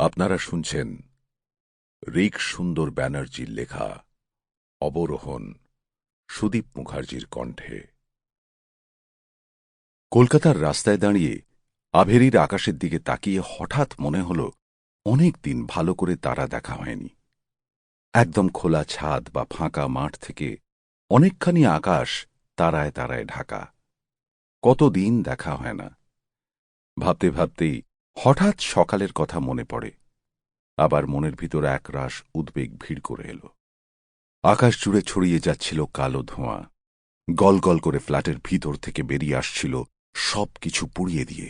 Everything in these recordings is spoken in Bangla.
আপনারা শুনছেন রিক সুন্দর ব্যানার্জির লেখা অবরোহণ সুদীপ মুখার্জির কণ্ঠে। কলকাতার রাস্তায় দাঁড়িয়ে আভেরির আকাশের দিকে তাকিয়ে হঠাৎ মনে হল অনেক দিন ভালো করে তারা দেখা হয়নি। একদম খোলা ছাদ বা ফাঁকা মাঠ থেকে অনেকখানি আকাশ তারায় তারায় ঢাকা। কতদিন দেখা হয় না। ভাবতে ভাবতেই হঠাৎ সকালের কথা মনে পড়ে। আবার মনের ভিতর একরাশ উদ্বেগ ভিড় করে এল। আকাশ জুড়ে ছড়িয়ে যাচ্ছিল কালো ধোঁয়া। গল গল করে ফ্ল্যাটের ভিতর থেকে বেরিয়ে আসছিল সব কিছু পুড়িয়ে দিয়ে।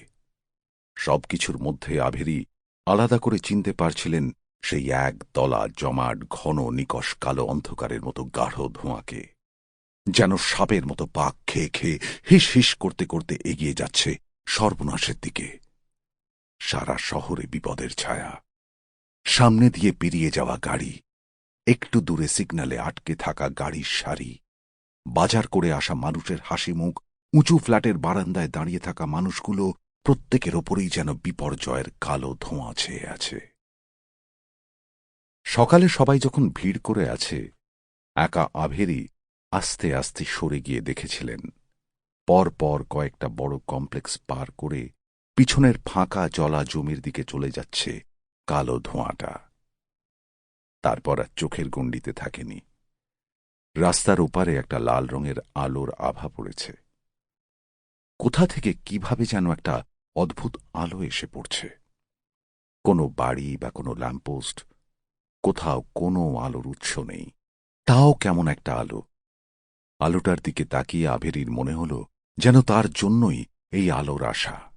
সব কিছুর মধ্যে আভেরি আলাদা করে চিনতে পারছিলেন সেই এক দলা জমাট ঘন নিকষ কালো অন্ধকারের মতো গাঢ় ধোঁয়াকে। যেন সাপের মতো পাক খেয়ে খেয়ে হিস হিস করতে করতে এগিয়ে যাচ্ছে সর্বনাশের দিকে। সারা শহরে বিপদের ছায়া। সামনে দিয়ে পেরিয়ে যাওয়া গাড়ি, একটু দূরে সিগন্যালে আটকে থাকা গাড়ির সারি, বাজার করে আসা মানুষের হাসি মুখ, উঁচু ফ্ল্যাটের বারান্দায় দাঁড়িয়ে থাকা মানুষগুলো প্রত্যেকের ওপরেই যেন বিপর্যয়ের কালো ধোঁয়া ছেয়ে আছে। সকালে সবাই যখন ভিড় করে আছে, একা আভেরি আস্তে আস্তে সরে গিয়ে দেখেছিলেন। পর পর কয়েকটা বড় কমপ্লেক্স পার করে পিছনের ফাঁকা জলা জমির দিকে চলে যাচ্ছে কালো ধোঁয়াটা। তারপর আর চোখের গণ্ডিতে থাকেনি। রাস্তার ওপারে একটা লাল রঙের আলোর আভা পড়েছে। কোথা থেকে কীভাবে যেন একটা অদ্ভুত আলো এসে পড়ছে। কোনো বাড়ি বা কোনো ল্যাম্পোস্ট কোথাও কোনো আলোর উৎস নেই। তাও কেমন একটা আলো। আলোটার দিকে তাকিয়ে আভেরির মনে হল যেন তার জন্যই এই আলোর আশা।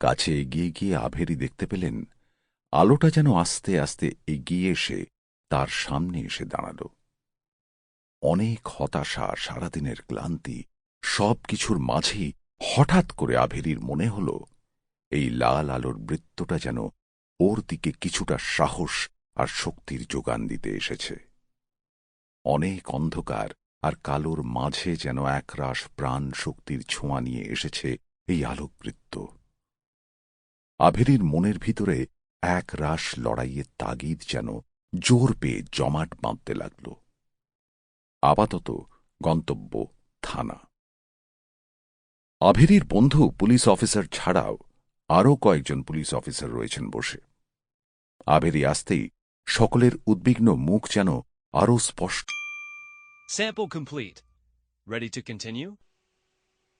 কাছে এগিয়ে গিয়ে আভেরি দেখতে পেলেন, আলোটা যেন আস্তে আস্তে এগিয়ে এসে তার সামনে এসে দাঁড়াল। অনেক হতাশা, সারাদিনের ক্লান্তি সব কিছুর মাঝেই হঠাৎ করে আভেরির মনে হল, এই লাল আলোর বৃত্তটা যেন ওর দিকে কিছুটা সাহস আর শক্তির যোগান দিতে এসেছে। অনেক অন্ধকার আর কালোর মাঝে যেন একরাশ প্রাণ শক্তির ছোঁয়া নিয়ে এসেছে এই আলোকবৃত্ত। আভেরির মনের ভিতরে এক রাস লড়াইয়ের তাগিদ যেন জোর পেয়ে জমাট বাঁধতে লাগল আপাতত গন্তব্য থানা আভেরির বন্ধু পুলিশ অফিসার ছাড়াও আরও কয়েকজন পুলিশ অফিসার রয়েছেন বসে আভেরি আসতেই সকলের উদ্বিগ্ন মুখ যেন আরও স্পষ্ট Sample complete. Ready to continue?